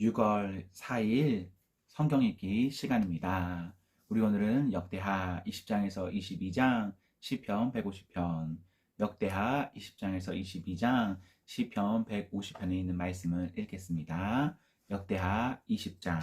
6월 4일 성경 읽기 시간입니다. 우리 오늘은 역대하 20장에서 22장, 시편 150편, 역대하 20장에서 22장, 시편 150편에 있는 말씀을 읽겠습니다. 역대하 20장.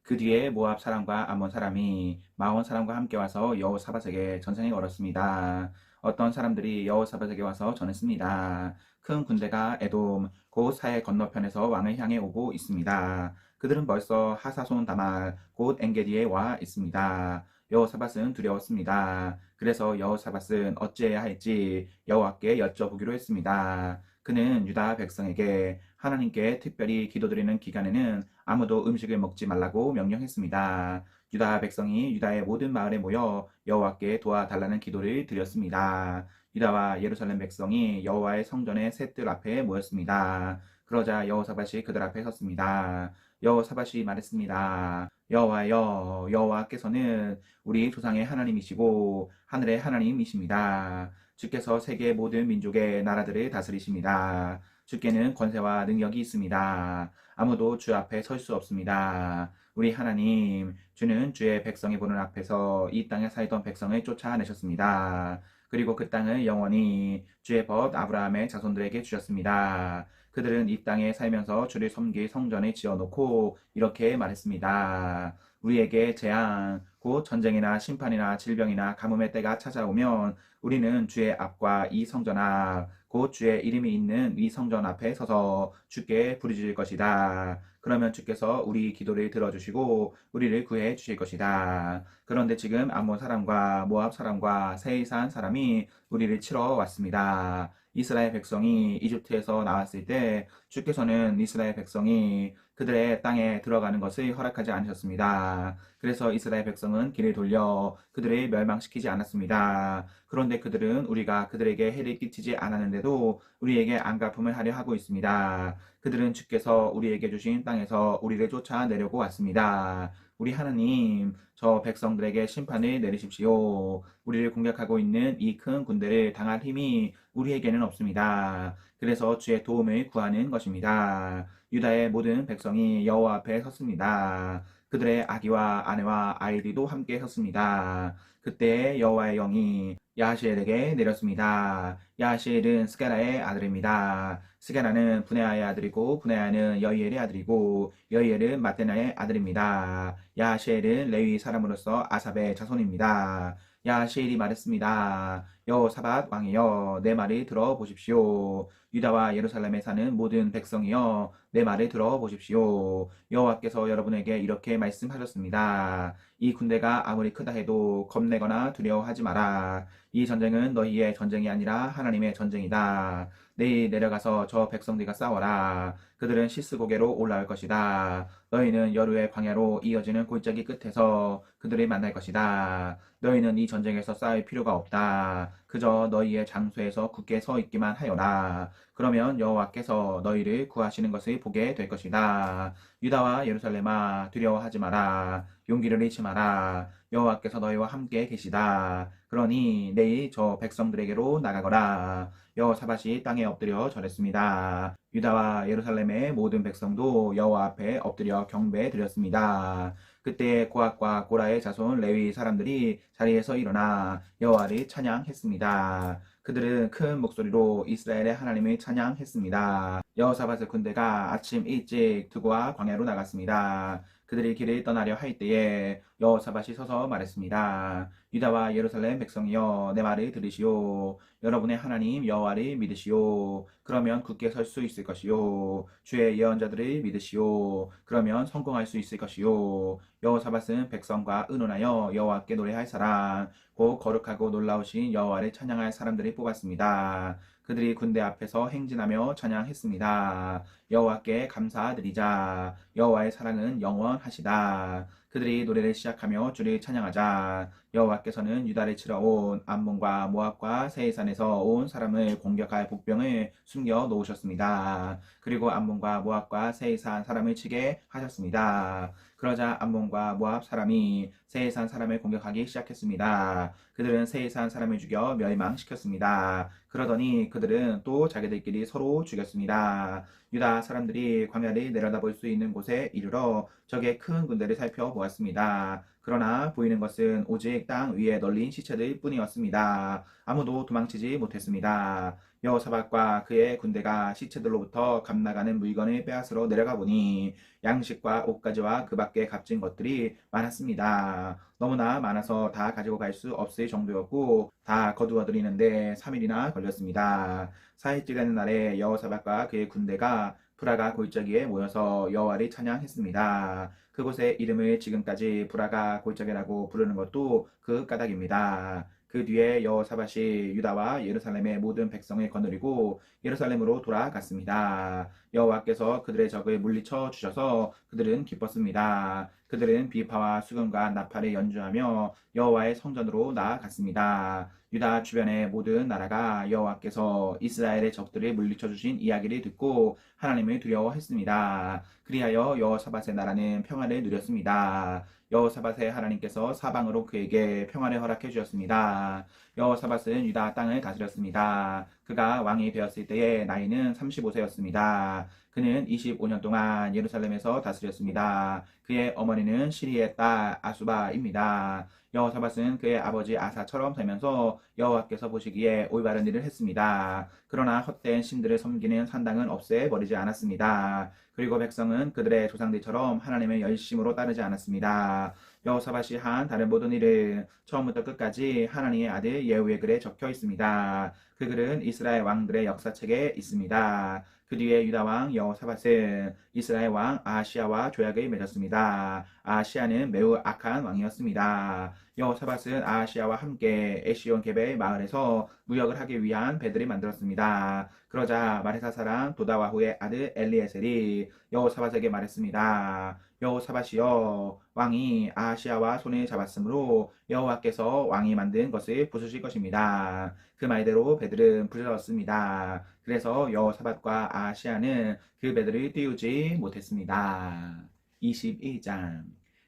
그 뒤에 모압 사람과 암몬 사람이 마온 사람과 함께 와서 여호사밧에게 전쟁에 걸었습니다. 어떤 사람들이 여호사밧에게 와서 전했습니다. 큰 군대가 에돔 곧 사해 건너편에서 왕을 향해 오고 있습니다. 그들은 벌써 하사손 다말 곧 엔게디에 와 있습니다. 여호사밧은 두려웠습니다. 그래서 여호사밧은 어찌해야 할지 여호와께 여쭤보기로 했습니다. 그는 유다 백성에게 하나님께 특별히 기도드리는 기간에는 아무도 음식을 먹지 말라고 명령했습니다. 유다 백성이 유다의 모든 마을에 모여 여호와께 도와달라는 기도를 드렸습니다. 유다와 예루살렘 백성이 여호와의 성전의 셋들 앞에 모였습니다. 그러자 여호사밧이 그들 앞에 섰습니다. 여호사밧이 말했습니다. 여호와여 여호와께서는 우리 조상의 하나님이시고 하늘의 하나님이십니다. 주께서 세계 모든 민족의 나라들을 다스리십니다. 주께는 권세와 능력이 있습니다. 아무도 주 앞에 설 수 없습니다. 우리 하나님, 주는 주의 백성이 보는 앞에서 이 땅에 살던 백성을 쫓아내셨습니다. 그리고 그 땅을 영원히 주의 벗 아브라함의 자손들에게 주셨습니다. 그들은 이 땅에 살면서 주를 섬길 성전을 지어놓고 이렇게 말했습니다. 우리에게 재앙, 곧 전쟁이나 심판이나 질병이나 가뭄의 때가 찾아오면 우리는 주의 앞과 이 성전 앞, 곧 주의 이름이 있는 이 성전 앞에 서서 주께 부르짖을 것이다. 그러면 주께서 우리 기도를 들어주시고 우리를 구해 주실 것이다. 그런데 지금 암몬 사람과 모압 사람과 세이산 사람이 우리를 치러 왔습니다. 이스라엘 백성이 이집트에서 나왔을 때 주께서는 이스라엘 백성이 그들의 땅에 들어가는 것을 허락하지 않으셨습니다. 그래서 이스라엘 백성은 길을 돌려 그들을 멸망시키지 않았습니다. 그런데 그들은 우리가 그들에게 해를 끼치지 않았는데도 우리에게 안갚음을 하려 하고 있습니다. 그들은 주께서 우리에게 주신 땅에서 우리를 쫓아내려고 왔습니다. 우리 하나님, 저 백성들에게 심판을 내리십시오. 우리를 공격하고 있는 이 큰 군대를 당할 힘이 우리에게는 없습니다. 그래서 주의 도움을 구하는 것입니다. 유다의 모든 백성이 여호와 앞에 섰습니다. 그들의 아기와 아내와 아이들도 함께 섰습니다. 그때 여호와의 영이 야시엘에게 내렸습니다. 야시엘은 스게라의 아들입니다. 스게라는 분해아의 아들이고 분해아는 여이엘의 아들이고 여이엘은 마테나의 아들입니다. 야시엘은 레위 사람으로서 아삽의 자손입니다. 야시엘이 말했습니다. 여호사밧 왕이여 내 말을 들어보십시오. 유다와 예루살렘에 사는 모든 백성이여 내 말을 들어보십시오. 여호와께서 여러분에게 이렇게 말씀하셨습니다. 이 군대가 아무리 크다 해도 겁내거나 두려워하지 마라. 이 전쟁은 너희의 전쟁이 아니라 하나님의 전쟁이다. 내일 내려가서 저 백성들과 싸워라. 그들은 시스 고개로 올라올 것이다. 너희는 여루의 광야로 이어지는 골짜기 끝에서 그들을 만날 것이다. 너희는 이 전쟁에서 싸울 필요가 없다. 그저 너희의 장소에서 굳게 서 있기만 하여라. 그러면 여호와께서 너희를 구하시는 것을 보게 될 것이다. 유다와 예루살렘아 두려워하지 마라. 용기를 잃지 마라. 여호와께서 너희와 함께 계시다. 그러니 내일 저 백성들에게로 나가거라. 여호사밧이 땅에 엎드려 절했습니다. 유다와 예루살렘의 모든 백성도 여호와 앞에 엎드려 경배 드렸습니다. 그때 고학과 고라의 자손 레위 사람들이 자리에서 일어나 여호와를 찬양했습니다. 그들은 큰 목소리로 이스라엘의 하나님을 찬양했습니다. 여호사밧의 군대가 아침 일찍 두고와 광야로 나갔습니다. 그들이 길을 떠나려 할 때에 여호사밧이 서서 말했습니다. 유다와 예루살렘 백성이여 내 말을 들으시오. 여러분의 하나님 여호와를 믿으시오. 그러면 굳게 설 수 있을 것이요. 주의 예언자들을 믿으시오. 그러면 성공할 수 있을 것이요. 여호사밧은 백성과 의논하여 여호와께 노래할 사람, 곧 거룩하고 놀라우신 여호와를 찬양할 사람들을 뽑았습니다. 그들이 군대 앞에서 행진하며 찬양했습니다. 여호와께 감사드리자. 여호와의 사랑은 영원하시다. 그들이 노래를 시작하며 주를 찬양하자. 여호와께서는 유다를 치러 온 암몬과 모압과 세이산에서 온 사람을 공격할 복병을 숨겨 놓으셨습니다. 그리고 암몬과 모압과 세이산 사람을 치게 하셨습니다. 그러자 암몬과 모압 사람이 세이산 사람을 공격하기 시작했습니다. 그들은 세이산 사람을 죽여 멸망시켰습니다. 그러더니 그들은 또 자기들끼리 서로 죽였습니다. 유다 사람들이 광야를 내려다볼 수 있는 곳에 이르러 적의 큰 군대를 살펴보았습니다. 그러나 보이는 것은 오직 땅 위에 널린 시체들 뿐이었습니다. 아무도 도망치지 못했습니다. 여호사밧과 그의 군대가 시체들로부터 감나가는 물건을 빼앗으러 내려가 보니 양식과 옷가지와 그 밖에 값진 것들이 많았습니다. 너무나 많아서 다 가지고 갈 수 없을 정도였고 다 거두어 들이는데 3일이나 걸렸습니다. 사일째 되는 날에 여호사밧과 그의 군대가 브라가 골짜기에 모여서 여호와를 찬양했습니다. 그곳의 이름을 지금까지 브라가 골짜기라고 부르는 것도 그 까닭입니다. 그 뒤에 여호사밧이 유다와 예루살렘의 모든 백성을 거느리고 예루살렘으로 돌아갔습니다. 여호와께서 그들의 적을 물리쳐 주셔서 그들은 기뻤습니다. 그들은 비파와 수금과 나팔을 연주하며 여호와의 성전으로 나아갔습니다. 유다 주변의 모든 나라가 여호와께서 이스라엘의 적들을 물리쳐 주신 이야기를 듣고 하나님을 두려워했습니다. 그리하여 여호사밧의 나라는 평화를 누렸습니다. 여호사밧의 하나님께서 사방으로 그에게 평화를 허락해 주셨습니다. 여호사밧은 유다 땅을 다스렸습니다. 그가 왕이 되었을 때의 나이는 35세였습니다. 그는 25년 동안 예루살렘에서 다스렸습니다. 그의 어머니는 시리의 딸 아수바입니다. 여호사밧은 그의 아버지 아사처럼 살면서 여호와께서 보시기에 올바른 일을 했습니다. 그러나 헛된 신들을 섬기는 산당은 없애버리지 않았습니다. 그리고 백성은 그들의 조상들처럼 하나님의 열심으로 따르지 않았습니다. 여호사밧이 한 다른 모든 일은 처음부터 끝까지 하나님의 아들 예후의 글에 적혀 있습니다. 그 글은 이스라엘 왕들의 역사책에 있습니다. 그 뒤에 유다 왕 여호사밧은 이스라엘 왕 아시아와 조약을 맺었습니다. 아시아는 매우 악한 왕이었습니다. 여호사밧은 아시아와 함께 에시온 게베 마을에서 무역을 하기 위한 배들을 만들었습니다. 그러자 마레사 사람 도다와후의 아들 엘리에셀이 여호사밧에게 말했습니다. 여호사밧이여 왕이 아시아와 손을 잡았으므로 여호와께서 왕이 만든 것을 부수실 것입니다. 그 말대로 배들은 부서졌습니다. 그래서 여호사밧과 아시아는 그 배들을 띄우지 못했습니다. 21장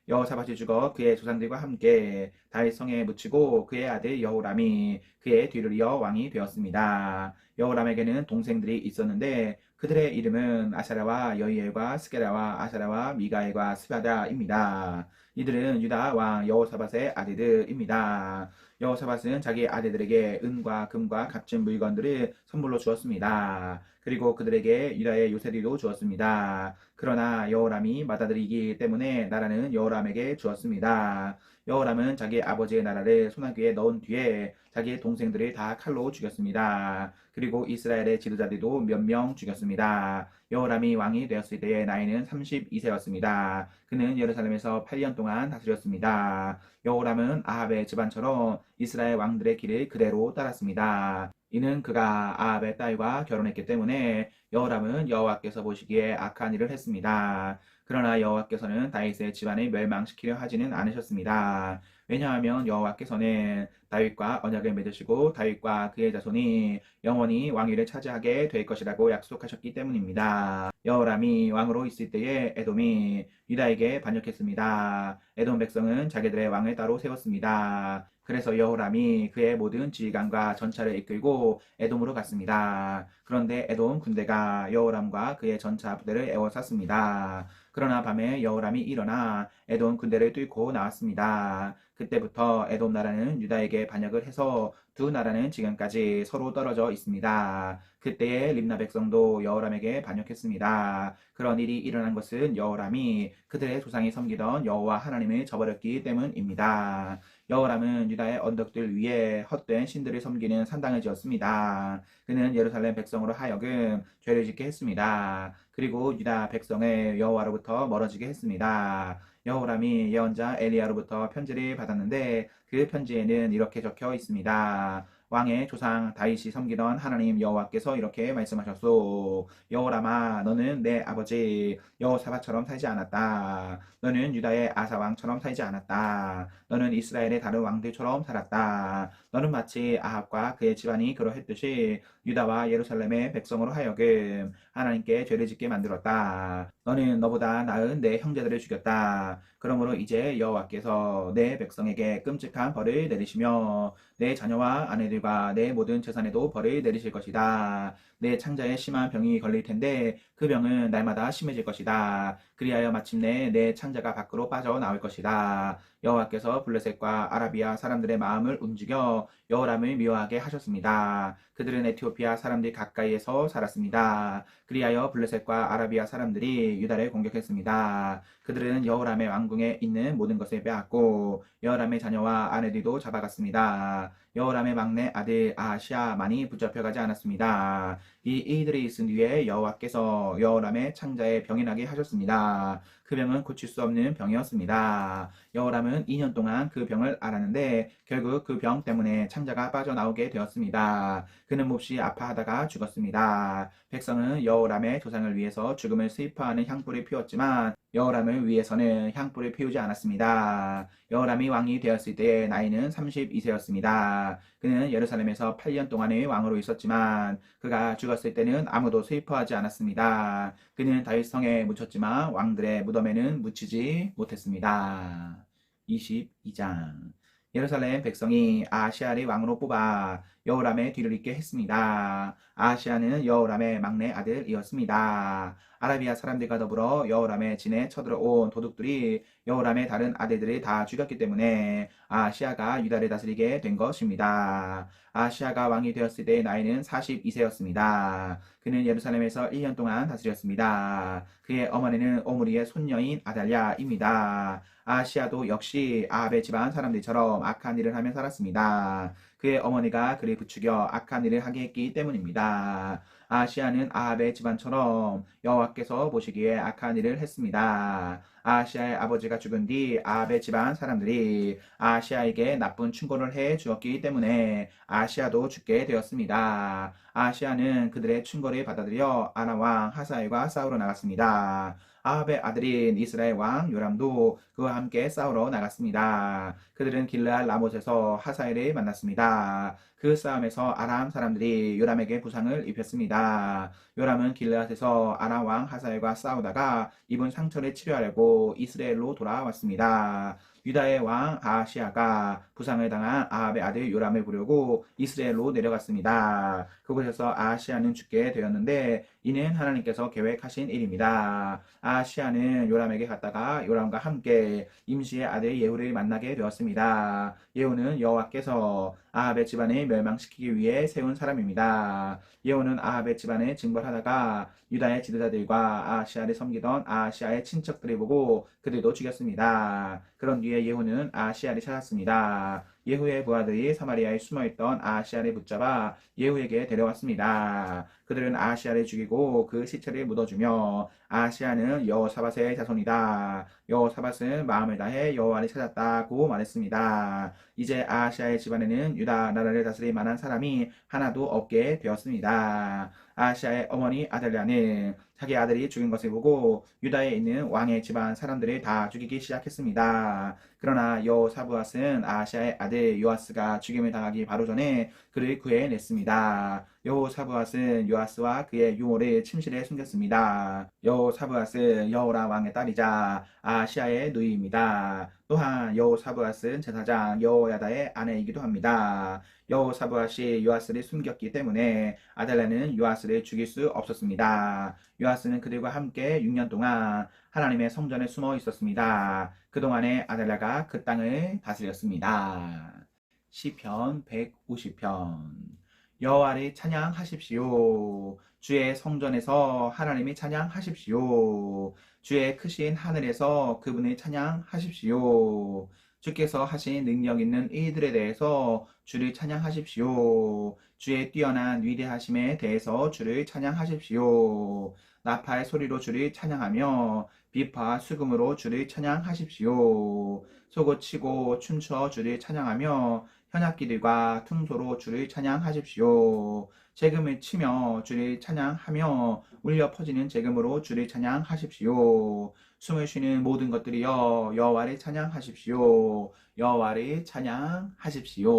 여호사밧이 죽어 그의 조상들과 함께 다윗 성에 묻히고 그의 아들 여호람이 그의 뒤를 이어 왕이 되었습니다. 여호람에게는 동생들이 있었는데 그들의 이름은 아샤라와 여이엘과 스게라와 아샤라와 미가엘과 스바다입니다. 이들은 유다 왕 여호사밧의 아들들입니다. 여호사밧은 자기 아들들에게 은과 금과 값진 물건들을 선물로 주었습니다. 그리고 그들에게 유다의 요새리도 주었습니다. 그러나 여호람이 맏아들이기 때문에 나라는 여호람에게 주었습니다. 여호람은 자기 아버지의 나라를 소나기에 넣은 뒤에 자기 동생들을 다 칼로 죽였습니다. 그리고 이스라엘의 지도자들도 몇 명 죽였습니다. 여호람이 왕이 되었을 때의 나이는 32세였습니다. 그는 예루살렘에서 8년 동안 다스렸습니다. 여호람은 아합의 집안처럼 이스라엘 왕들의 길을 그대로 따랐습니다. 이는 그가 아합의 딸과 결혼했기 때문에 여호람은 여호와께서 보시기에 악한 일을 했습니다. 그러나 여호와께서는 다윗의 집안을 멸망시키려 하지는 않으셨습니다. 왜냐하면 여호와께서는 다윗과 언약을 맺으시고 다윗과 그의 자손이 영원히 왕위를 차지하게 될 것이라고 약속하셨기 때문입니다. 여호람이 왕으로 있을 때에 에돔이 유다에게 반역했습니다. 에돔 백성은 자기들의 왕을 따로 세웠습니다. 그래서 여호람이 그의 모든 지휘관과 전차를 이끌고 에돔으로 갔습니다. 그런데 에돔 군대가 여호람과 그의 전차 부대를 에워쌌습니다. 그러나 밤에 여호람이 일어나 에돔 군대를 뚫고 나왔습니다. 그때부터 에돔 나라는 유다에게 반역을 해서 두 나라는 지금까지 서로 떨어져 있습니다. 그때에 림나 백성도 여호람에게 반역했습니다. 그런 일이 일어난 것은 여호람이 그들의 조상이 섬기던 여호와 하나님을 저버렸기 때문입니다. 여호람은 유다의 언덕들 위에 헛된 신들을 섬기는 산당을 지었습니다. 그는 예루살렘 백성으로 하여금 죄를 짓게 했습니다. 그리고 유다 백성을 여호와로부터 멀어지게 했습니다. 여호람이 예언자 엘리야로부터 편지를 받았는데 그 편지에는 이렇게 적혀 있습니다. 왕의 조상 다윗이 섬기던 하나님 여호와께서 이렇게 말씀하셨소. 여호라마 너는 내 아버지 여호사밧처럼 살지 않았다. 너는 유다의 아사 왕처럼 살지 않았다. 너는 이스라엘의 다른 왕들처럼 살았다. 너는 마치 아합과 그의 집안이 그러했듯이 유다와 예루살렘의 백성으로 하여금 하나님께 죄를 짓게 만들었다. 너는 너보다 나은 내 형제들을 죽였다. 그러므로 이제 여호와께서 내 백성에게 끔찍한 벌을 내리시며 내 자녀와 아내들 과 내 모든 재산에도 벌을 내리실 것이다. 내 창자에 심한 병이 걸릴 텐데 그 병은 날마다 심해질 것이다. 그리하여 마침내 내 창자가 밖으로 빠져 나올 것이다. 여호와께서 블레셋과 아라비아 사람들의 마음을 움직여 여호람을 미워하게 하셨습니다. 그들은 에티오피아 사람들 가까이에서 살았습니다. 그리하여 블레셋과 아라비아 사람들이 유다를 공격했습니다. 그들은 여호람의 왕궁에 있는 모든 것을 빼앗고 여호람의 자녀와 아내들도 잡아갔습니다. 여호람의 막내 아들 아시아만이 붙잡혀가지 않았습니다. 이 일들이 있은 뒤에 여호와께서 여호람의 창자에 병이 나게 하셨습니다. 그 병은 고칠 수 없는 병이었습니다. 여호람은 2년 동안 그 병을 앓았는데 결국 그 병 때문에 창자가 빠져나오게 되었습니다. 그는 몹시 아파하다가 죽었습니다. 백성은 여호람의 조상을 위해서 죽음을 슬퍼하는 향불을 피웠지만 여호람을 위해서는 향불을 피우지 않았습니다. 여호람이 왕이 되었을 때 나이는 32세였습니다. 그는 예루살렘에서 8년 동안의 왕으로 있었지만 그가 죽었을 때는 아무도 슬퍼하지 않았습니다. 그는 다윗 성에 묻혔지만 왕들의 무덤에는 묻히지 못했습니다. 22장 예루살렘 백성이 아시아를 왕으로 뽑아 여호람의 뒤를 잇게 했습니다. 아시아는 여호람의 막내 아들이었습니다. 아라비아 사람들과 더불어 여호람의 진에 쳐들어온 도둑들이 여호람의 다른 아들들을 다 죽였기 때문에 아시아가 유다를 다스리게 된 것입니다. 아시아가 왕이 되었을 때의 나이는 42세였습니다. 그는 예루살렘에서 1년 동안 다스렸습니다. 그의 어머니는 오므리의 손녀인 아달랴입니다. 아시아도 역시 아합의 집안 사람들처럼 악한 일을 하며 살았습니다. 그의 어머니가 그를 부추겨 악한 일을 하게 했기 때문입니다. 아시아는 아합의 집안처럼 여호와께서 보시기에 악한 일을 했습니다. 아시아의 아버지가 죽은 뒤 아합의 집안 사람들이 아시아에게 나쁜 충고를 해 주었기 때문에 아시아도 죽게 되었습니다. 아시아는 그들의 충고를 받아들여 아나 왕 하사엘과 싸우러 나갔습니다. 아합의 아들인 이스라엘 왕 요람도 그와 함께 싸우러 나갔습니다. 그들은 길르알 라못에서 하사엘을 만났습니다. 그 싸움에서 아람 사람들이 요람에게 부상을 입혔습니다. 요람은 길르앗에서 아람 왕 하사엘과 싸우다가 입은 상처를 치료하려고 이스라엘로 돌아왔습니다. 유다의 왕 아시아가 부상을 당한 아합의 아들 요람을 부르고 이스라엘로 내려갔습니다. 그곳에서 아시아는 죽게 되었는데 이는 하나님께서 계획하신 일입니다. 아시아는 요람에게 갔다가 요람과 함께 임시의 아들 예후를 만나게 되었습니다. 예후는 여호와께서 아합의 집안을 멸망시키기 위해 세운 사람입니다. 예후는 아합의 집안을 징벌하다가 유다의 지도자들과 아시아를 섬기던 아시아의 친척들을 보고 그들도 죽였습니다. 그런 뒤에 예후는 아시아를 찾았습니다. 예후의 부하들이 사마리아에 숨어있던 아시아를 붙잡아 예후에게 데려왔습니다. 그들은 아시아를 죽이고 그 시체를 묻어주며 아시아는 여호사밧의 자손이다. 여호사밧은 마음을 다해 여호와를 찾았다고 말했습니다. 이제 아시아의 집안에는 유다 나라를 다스릴 만한 사람이 하나도 없게 되었습니다. 아시아의 어머니 아델랴는 자기 아들이 죽은 것을 보고 유다에 있는 왕의 집안 사람들을 다 죽이기 시작했습니다. 그러나 여호사부앗은 아시아의 아들 요아스가 죽임을 당하기 바로 전에 그를 구해냈습니다. 여호사부앗은 요아스와 그의 유모를 침실에 숨겼습니다. 여호사부앗은 여호라 왕의 딸이자 아시아의 누이입니다. 또한 여호사부앗은 제사장 여호야다의 아내이기도 합니다. 여호사부앗이 요아스를 숨겼기 때문에 아달라는 요아스를 죽일 수 없었습니다. 요아스는 그들과 함께 6년 동안 하나님의 성전에 숨어 있었습니다. 그동안에 아달라가 그 땅을 다스렸습니다. 시편 150편 여호와를 찬양하십시오. 주의 성전에서 하나님을 찬양하십시오. 주의 크신 하늘에서 그분을 찬양하십시오. 주께서 하신 능력 있는 이들에 대해서 주를 찬양하십시오. 주의 뛰어난 위대하심에 대해서 주를 찬양하십시오. 나팔 소리로 주를 찬양하며 비파 수금으로 주를 찬양하십시오. 소고치고 춤추어 주를 찬양하며 현악기들과 퉁소로 주를 찬양하십시오. 재금을 치며 주를 찬양하며 울려 퍼지는 재금으로 주를 찬양하십시오. 숨을 쉬는 모든 것들이여 여호와를 찬양하십시오. 여호와를 찬양하십시오.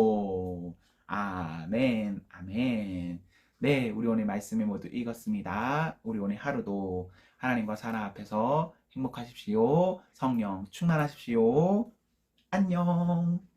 아멘, 아멘. 네, 우리 오늘 말씀을 모두 읽었습니다. 우리 오늘 하루도 하나님과 사랑 앞에서 행복하십시오. 성령 충만하십시오. 안녕.